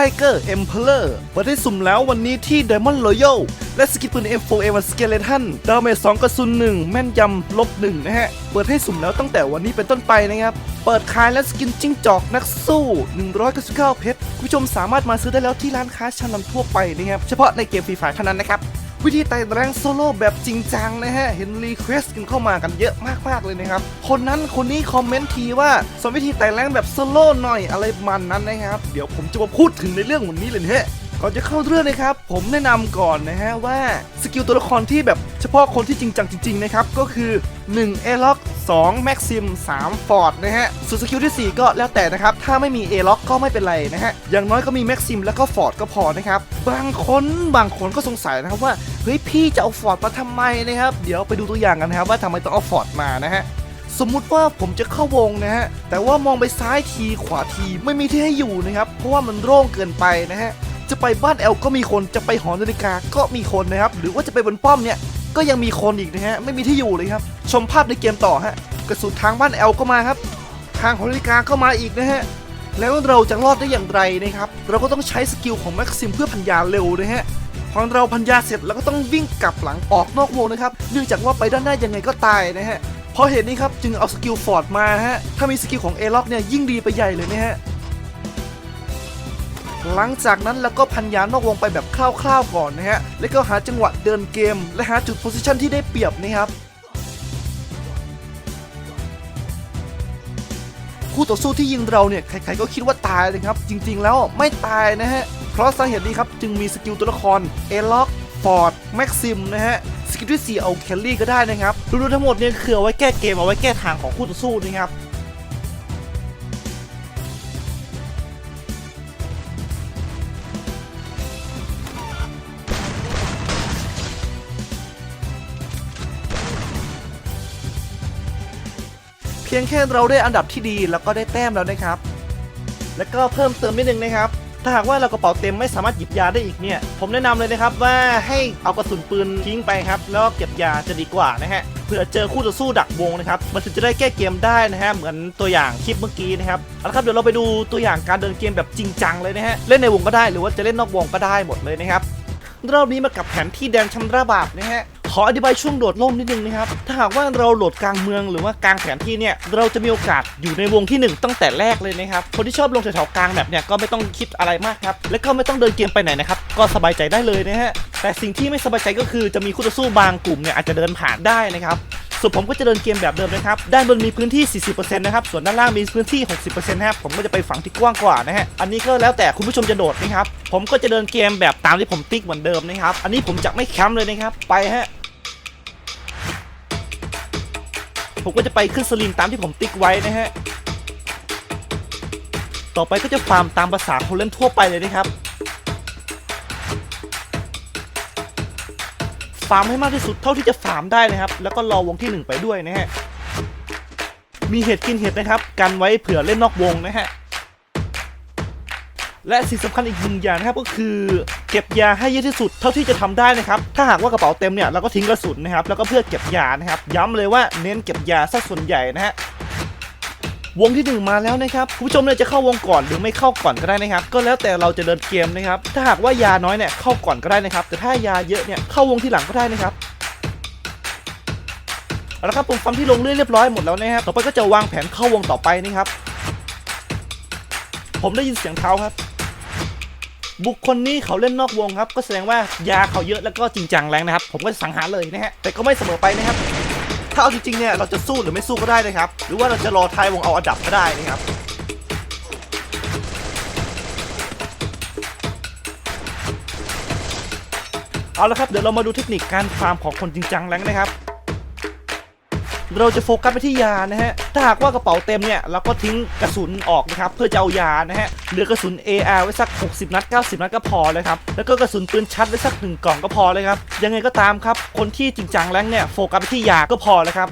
Tiger Emperor เปิดให้สุ่มแล้ววันนี้ที่ Diamond Royal และสกินปืน M4A1 Skeleton ดาเมจ2กระสุน1 แม่นยำลบ1นะฮะ เปิดให้สุ่มแล้วตั้งแต่วันนี้เป็นต้นไปนะครับ เปิดขายและสกินจิ้งจอกนักสู้ 199 เพชร ผู้ชมสามารถมาซื้อได้แล้วที่ร้านค้าชั้นนำทั่วไปนะครับ เฉพาะในเกมฟรีไฟเท่านั้นนะครับ วิธีไต่แรงโซโล่แบบจริงจังนะฮะ เห็นรีเควสกันเข้ามากันเยอะมากๆเลยนะครับ คนนั้นคนนี้คอมเมนต์ทีว่าสอนวิธีไต่แรงแบบโซโล่หน่อยอะไรมันนั้นนะครับ เดี๋ยวผมจะมาพูดถึงในเรื่องวันนี้เลยนะฮะก่อนจะเข้าเรื่องนะครับ ผมแนะนำก่อนนะฮะว่าสกิลตัวละครที่แบบเฉพาะคนที่จริงจังจริงๆนะครับ ก็คือ1 a l o c 2 Maxim 3 Ford นะฮะส่วนสกิลที่ 4 ก็แล้วแต่นะครับ ถ้าไม่มี a l o c ก็ไม่เป็นไรนะฮะ อย่างน้อยก็มี Maxim แล้วก็ Ford ก็พอนะครับ บางคนบางคนก็สงสัยนะครับว่า เฮ้ยพี่จะเอา Ford มาทำไมนะครับ เดี๋ยวไปดูตัวอย่างกันนะครับว่าทำไมต้องเอา Ford มานะฮะสมมุติว่าผมจะเข้าวงนะฮะ แต่ว่ามองไปซ้ายทีขวาทีไม่มีที่ให้อยู่นะครับ เพราะว่ามันโล่งเกินไปนะฮะ จะไปบ้านแอลก็มีคน จะไปหอนาฬิกาก็มีคนนะครับ หรือว่าจะไปบนป้อมเนี่ย ก็ยังมีคนอีกนะฮะ ไม่มีที่อยู่เลยครับ ชมภาพในเกมต่อฮะ กระสุนทางบ้านแอลก็มาครับ ทางหอนาฬิกาก็มาอีกนะฮะ แล้วเราจะรอดได้อย่างไรนะครับ เราก็ต้องใช้สกิลของแม็กซิมเพื่อพันยาเร็วนะฮะ พอเราพันยาเสร็จเราก็ต้องวิ่งกลับหลังออกนอกวงนะครับ เนื่องจากว่าไปด้านหน้ายังไงก็ตายนะฮะ เพราะเหตุนี้ครับจึงเอาสกิลฟอร์ดมาฮะ ถ้ามีสกิลของเอล็อกเนี่ยยิ่งดีไปใหญ่เลยนะฮะ หลังจากนั้นเราก็พันยานอกวงไปแบบคร่าวๆก่อนนะฮะ แล้วก็หาจังหวะเดินเกม และหาจุดโพซิชันที่ได้เปรียบนะครับคู่ต่อสู้ที่ยิงเราเนี่ยใครๆก็คิดว่าตายเลยครับ จริงๆแล้วไม่ตายนะฮะ เพราะสาเหตุนี้ครับ จึงมีสกิลตัวละครเอล็อกฟอร์ดแม็กซิมนะฮะสกิลที่4เอาแคลรี่ก็ได้นะครับรวมๆทั้งหมดเนี่ยคือเอาไว้แก้เกมเอาไว้แก้ทางของคู่ต่อสู้นะครับ เพียงแค่เราได้อันดับที่ดีแล้วก็ได้แต้มแล้วนะครับ แล้วก็เพิ่มเติมนิดนึงนะครับ ถ้าหากว่าเรากระเป๋าเต็มไม่สามารถหยิบยาได้อีกเนี่ย ผมแนะนำเลยนะครับว่าให้เอากระสุนปืนทิ้งไปครับ แล้วเก็บยาจะดีกว่านะฮะเผื่อเจอคู่ต่อสู้ดักวงนะครับ มันถึงจะได้แก้เกมได้นะฮะ เหมือนตัวอย่างคลิปเมื่อกี้นะครับเอาละครับ เดี๋ยวเราไปดูตัวอย่างการเดินเกมแบบจริงจังเลยนะฮะ เล่นในวงก็ได้ หรือว่าจะเล่นนอกวงก็ได้หมดเลยนะครับ รอบนี้มากับแผนที่แดนชำระบาปนะฮะ ออธิบายช่วงโดดล่มนิดนึงนะครับถ้าหากว่าเราโหลดกลางเมืองหรือว่ากลางแผนที่เนี่ยเราจะมีโอกาสอยู่ในวงที่ 1 ตั้งแต่แรกเลยนะครับคนที่ชอบลงแถวๆกลางแบบเนี่ยก็ไม่ต้องคิดอะไรมากครับและก็ไม่ต้องเดินเกมไปไหนนะครับก็สบายใจได้เลยนะฮะแต่สิ่งที่ไม่สบายใจก็คือจะมีคู่ต่อสู้บางกลุ่มเนี่ยอาจจะเดินผ่านได้นะครับส่วนผมก็จะเดินเกมแบบเดิมนะครับด้านบนมีพื้นที่ 40%นะครับ ส่วนด้านล่างมีพื้นที่ 60%นะครับผมก็จะไปฝั่งที่กว้างกว่านะฮะ อันนี้ก็แล้วแต่คุณผู้ชมจะโดดนะครับ ผมก็จะเดินเกมแบบตามที่ผมติ๊กเหมือนเดิมนะครับ อันนี้ผมจะไม่แคมป์เลยนะครับ ไปฮะ ผมก็จะไปขึ้นสลิงตามที่ผมติ๊กไว้นะฮะ ต่อไปก็จะฟาร์มตามภาษาคนเล่นทั่วไปเลยนะครับ ฟาร์มให้มากที่สุดเท่าที่จะฟาร์มได้นะครับ แล้วก็รอวงที่ 1 ไปด้วยนะฮะ มีเห็ดกินเห็ดนะครับ กันไว้เผื่อเล่นนอกวงนะฮะ และสิ่งสำคัญอีกหนึ่งอย่างนะครับก็คือ เก็บยาให้เยอะที่สุดเท่าที่จะทำได้นะครับถ้าหากว่ากระเป๋าเต็มเนี่ยเราก็ทิ้งกระสุนนะครับแล้วก็เพื่อเก็บยานะครับย้ำเลยว่าเน้นเก็บยาซะส่วนใหญ่นะฮะวงที่หนึ่งมาแล้วนะครับคุณผู้ชมเนี่ยจะเข้าวงก่อนหรือไม่เข้าก่อนก็ได้นะครับ ก็แล้วแต่เราจะเดินเกมนะครับ ถ้าหากว่ายาน้อยเนี่ยเข้าก่อนก็ได้นะครับ แต่ถ้ายาเยอะเนี่ยเข้าวงที่หลังก็ได้นะครับเอาละครับผมฟังที่ลงเรื่อยเรียบร้อยหมดแล้วนะครับต่อไปก็จะวางแผนเข้าวงต่อไปนะครับ ผมได้ยินเสียงเท้าครับ บุคคลนี้เขาเล่นนอกวงครับ ก็แสดงว่ายาเขาเยอะแล้วก็จริงจังแรงนะครับ ผมก็จะสังหารเลยนะฮะ แต่ก็ไม่เสมอไปนะครับ ถ้าเอาจริงๆเนี่ยเราจะสู้หรือไม่สู้ก็ได้นะครับ หรือว่าเราจะรอทายวงเอาอันดับก็ได้นะครับเอาละครับเดี๋ยวเรามาดูเทคนิคการฟาร์มของคนจริงจังแล้วนะครับ เราจะโฟกัสไปที่ยานะฮะ ถ้าหากว่ากระเป๋าเต็มเนี่ยเราก็ทิ้งกระสุนออกนะครับเพื่อจะเอายานะฮะ เหลือกระสุน AR ไว้สัก 60 นัด 90 นัดก็พอเลยครับ แล้วก็กระสุนปืนชัดไว้สักหนึ่งกล่องก็พอเลยครับ ยังไงก็ตามครับ คนที่จริงจังแล้วเนี่ยโฟกัสไปที่ยาก็พอแล้วครับ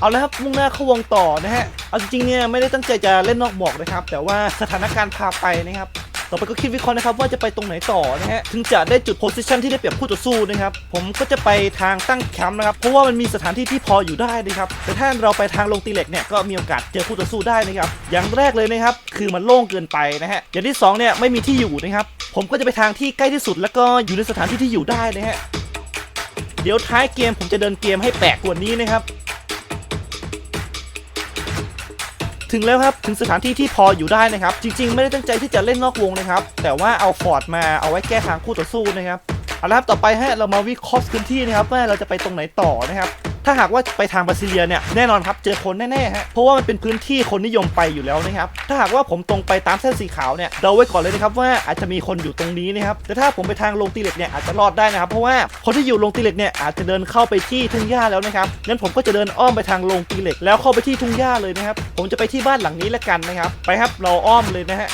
เอาละครับมุ่งหน้าเข้าวงต่อนะฮะ เอาจริงๆเนี่ยไม่ได้ตั้งใจจะเล่นนอกบอกนะครับ แต่ว่าสถานการณ์พาไปนะครับ ต่อไปก็คิดวิเคราะห์นะครับว่าจะไปตรงไหนต่อนะฮะถึงจะได้จุดโพสิชันที่ได้เปรียบคู่ต่อสู้นะครับผมก็จะไปทางตั้งแคมป์นะครับเพราะว่ามันมีสถานที่ที่พออยู่ได้นะครับแต่ถ้าเราไปทางลงตีเหล็กเนี่ยก็มีโอกาสเจอคู่ต่อสู้ได้นะครับอย่างแรกเลยนะครับคือมันโล่งเกินไปนะฮะอย่างที่สองเนี่ยไม่มีที่อยู่นะครับผมก็จะไปทางที่ใกล้ที่สุด แล้วก็อยู่ในสถานที่ที่อยู่ได้นะฮะเดี๋ยวท้ายเกมผมจะเดินเกมให้แปลกกว่านี้นะครับ ถึงแล้วครับ ถึงสถานที่ที่พออยู่ได้นะครับ จริง ๆ ไม่ได้ตั้งใจที่จะเล่นนอกวงนะครับ แต่ว่าเอาฟอร์ดมาเอาไว้แก้ทางคู่ต่อสู้นะครับเอาละครับต่อไปฮะเรามาวิเคราะห์พื้นที่นะครับว่าเราจะไปตรงไหนต่อนะครับ ถ้าหากว่าไปทางบราซิเลียเนี่ยแน่นอนครับเจอคนแน่ๆฮะเพราะว่ามันเป็นพื้นที่คนนิยมไปอยู่แล้วนะครับถ้าหากว่าผมตรงไปตามเส้นสีขาวเนี่ยเดาไว้ก่อนเลยนะครับว่าอาจจะมีคนอยู่ตรงนี้นะครับแต่ถ้าผมไปทางลงตีเหล็กเนี่ยอาจจะรอดได้นะครับเพราะว่าคนที่อยู่ลงตีเหล็กเนี่ยอาจจะเดินเข้าไปที่ทุ่งหญ้าแล้วนะครับงั้นผมก็จะเดินอ้อมไปทางลงตีเหล็ก แล้วเข้าไปที่ทุ่งหญ้าเลยนะครับผมจะไปที่บ้านหลังนี้ละกันนะครับไปครับเราอ้อมเลยนะฮะ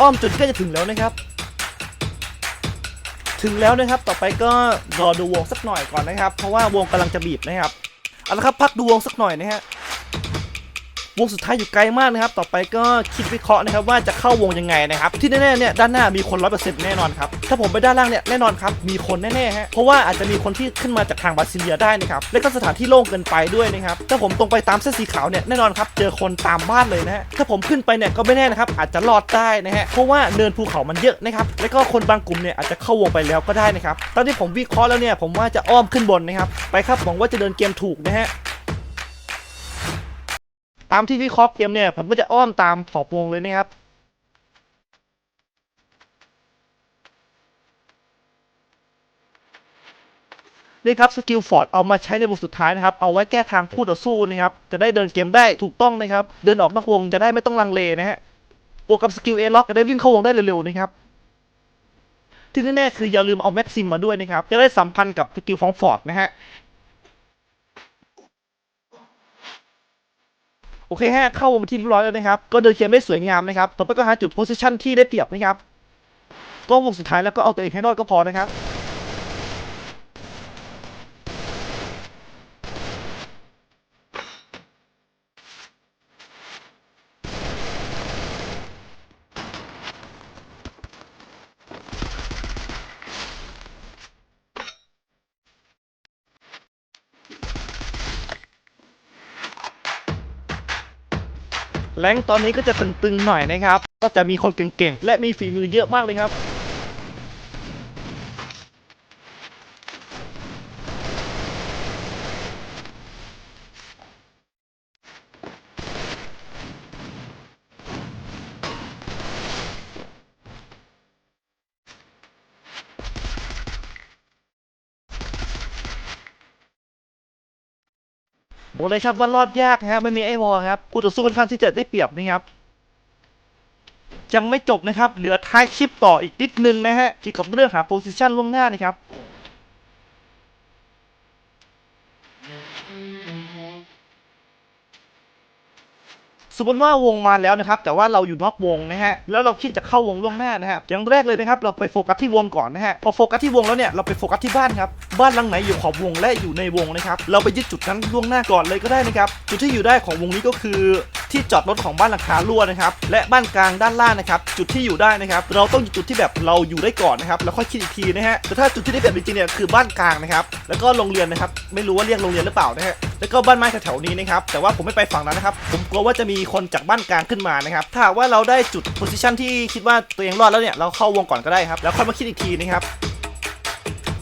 อ้อมจนใกล้จะถึงแล้วนะครับ ถึงแล้วนะครับต่อไปก็รอดูวงสักหน่อยก่อนนะครับ เพราะว่าวงกำลังจะบีบนะครับเอาละครับพักดูวงสักหน่อยนะฮะ วงสุดท้ายอยู่ไกลมากนะครับ ต่อไปก็คิดวิเคราะห์นะครับว่าจะเข้าวงยังไงนะครับ ที่แน่ๆเนี่ยด้านหน้ามีคนร้อยเปอร์เซ็นต์แน่นอนครับ ถ้าผมไปด้านล่างเนี่ยแน่นอนครับ มีคนแน่ๆฮะ เพราะว่าอาจจะมีคนที่ขึ้นมาจากทางบราซิเลียได้นะครับ และก็สถานที่โล่งเกินไปด้วยนะครับ ถ้าผมตรงไปตามเส้นสีขาวเนี่ยแน่นอนครับ เจอคนตามบ้านเลยนะฮะ ถ้าผมขึ้นไปเนี่ยก็ไม่แน่นะครับ อาจจะรอดได้นะฮะ เพราะว่าเนินภูเขามันเยอะนะครับ และก็คนบางกลุ่มเนี่ยอาจจะเข้าวงไปแล้วก็ได้นะครับ ตอนที่ผมวิเคราะห์แล้วเนี่ยผมว่าจะอ้อมขึ้นบนนะครับ ไปครับหวังว่าจะเดินเกมถูกนะฮะามที่วิเคราะห์เกมเนี่ยผมก็จะอ้อมตามขอบวงเลยนะครับนี่ครับสกิลฟอร์ดเอามาใช้ในวงสุดท้ายนะครับ เอาไว้แก้ทางคู่ต่อสู้นะครับ จะได้เดินเกมได้ถูกต้องนะครับ เดินออกนอกวงจะได้ไม่ต้องลังเลนะฮะบวกกับสกิลเอล็อกจะได้วิ่งเข้าวงได้เร็วๆนะครับ ที่แน่ๆคืออย่าลืมเอาแม็กซิมมาด้วยนะครับ จะได้สัมพันธ์กับสกิลของฟอร์ดนะฮะ โอเคฮะเข้าวงที่เรียบร้อยแล้วนะครับ ก็เดินเคียงได้สวยงามนะครับต่อไปก็หาจุดโพสิชันที่ได้เปรียบนะครับก็วงสุดท้ายแล้วก็เอาตัวเองให้รอดก็พอนะครับ แรงตอนนี้ก็จะตึงๆหน่อยนะครับ ก็จะมีคนเก่งๆ และมีฝีมือเยอะมากเลยครับ บอกเลยครับว่ารอดยากนะครับไม่มีไอ้วอลครับคู่ต่อสู้ค่อนข้างที่จะได้เปรียบนะครับยังไม่จบนะครับ เหลือท้ายคลิปต่ออีกนิดนึงนะฮะเกี่ยวกับเรื่องหาโพซิชันล่วงหน้านะครับ สมมติว่าวงมาแล้วนะครับ แต่ว่าเราอยู่นอกวงนะฮะ แล้วเราคิดจะเข้าวงล่วงหน้านะครับ อย่างแรกเลยนะครับ เราไปโฟกัสที่วงก่อนนะฮะ พอโฟกัสที่วงแล้วเนี่ย เราไปโฟกัสที่บ้านครับ บ้านหลังไหนอยู่ขอบวงและอยู่ในวงนะครับ เราไปยึดจุดนั้นล่วงหน้าก่อนเลยก็ได้นะครับ จุดที่อยู่ได้ของวงนี้ก็คือที่จอดรถของบ้านหลังคารั่วนะครับ และบ้านกลางด้านล่างนะครับ จุดที่อยู่ได้นะครับ เราต้องยู่จุดที่แบบเราอยู่ได้ก่อนนะครับ แล้วค่อยคิดอีกทีนะฮะ แต่ถ้าจุดที่ได้แบบจริงๆเนี่ยคือบ้านกลางนะครับ แล้วก็โรงเรียนนะครับ ไม่รู้ว่าเรียกโรงเรียนหรือเปล่านะฮะ แล้วก็บ้านไม้แถวๆนี้นะครับแต่ว่าผมไม่ไปฝั่งนั้นนะครับผมกลัวว่าจะมีคนจากบ้านกลางขึ้นมานะครับถ้าว่าเราได้จุดโพสิชันที่คิดว่าตัวเองรอดแล้วเนี่ยเราเข้าวงก่อนก็ได้ครับแล้วค่อยมาคิดอีกทีนะครับ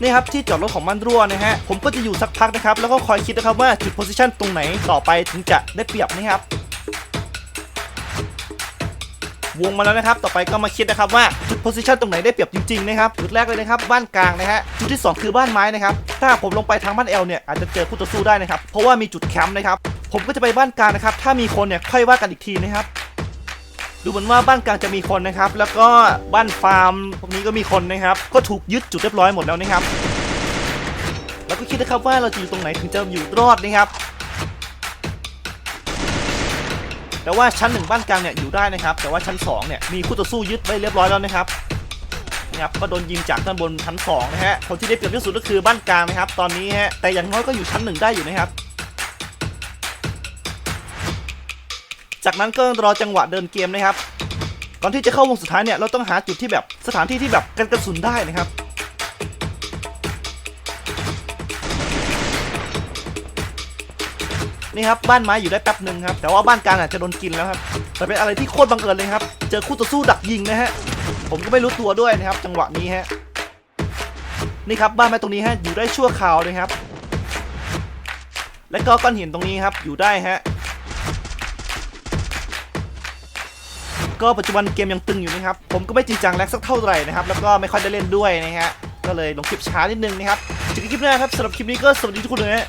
นี่ครับที่จอดรถของมันรั่วนะฮะผมก็จะอยู่สักพักนะครับแล้วก็คอยคิดนะครับว่าจุดโพสิชันตรงไหนต่อไปถึงจะได้เปรียบนะครับ วงมาแล้วนะครับ ต่อไปก็มาคิดนะครับว่าจุดโพซิชันตรงไหนได้เปรียบจริงๆนะครับจุดแรกเลยนะครับบ้านกลางนะฮะจุดที่ 2 คือบ้านไม้นะครับถ้าผมลงไปทางบ้านแอลเนี่ยอาจจะเจอคู่ต่อสู้ได้นะครับเพราะว่ามีจุดแคมป์นะครับผมก็จะไปบ้านกลางนะครับถ้ามีคนเนี่ยค่อยว่ากันอีกทีนะครับดูเหมือนว่าบ้านกลางจะมีคนนะครับ แล้วก็บ้านฟาร์มพวกนี้ก็มีคนนะครับ ก็ถูกยึดจุดเรียบร้อยหมดแล้วนะครับ แล้วก็คิดนะครับว่าเราจะอยู่ตรงไหนถึงจะอยู่รอดนะครับ แต่ว่าชั้นหนึ่งบ้านกลางเนี่ยอยู่ได้นะครับ แต่ว่าชั้นสองเนี่ยมีคู่ต่อสู้ยึดไว้เรียบร้อยแล้วนะครับนะครับก็โดนยิงจากด้านบนชั้นสองนะฮะคนที่ได้เปรียบที่สุดก็คือบ้านกลางนะครับ ตอนนี้ฮะแต่อย่างน้อยก็อยู่ชั้นหนึ่งได้อยู่นะครับจากนั้นก็รอจังหวะเดินเกมนะครับ ก่อนที่จะเข้าวงสุดท้ายเนี่ยเราต้องหาจุดที่แบบสถานที่ที่แบบกันกระสุนได้นะครับ นี่ครับบ้านไม้อยู่ได้แป๊บหนึ่งครับแต่ว่าบ้านกลางอาจจะโดนกินแล้วครับแต่เป็นอะไรที่โคตรบังเอิญเลยครับ เจอคู่ต่อสู้ดักยิงนะฮะผมก็ไม่รู้ตัวด้วยนะครับ จังหวะนี้ฮะนี่ครับบ้านไม้ตรงนี้ฮะอยู่ได้ชั่วคราวเลยครับ และก็ก้อนหินตรงนี้ครับอยู่ได้ฮะก็ปัจจุบันเกมยังตึงอยู่นะครับ ผมก็ไม่จริงจังแลกสักเท่าไหร่นะครับ แล้วก็ไม่ค่อยได้เล่นด้วยนะฮะ ก็เลยลงคลิปช้านิดนึงนะครับเจอกันคลิปหน้าครับสำหรับคลิปนี้ก็สวัสดีทุกคนเลยฮะ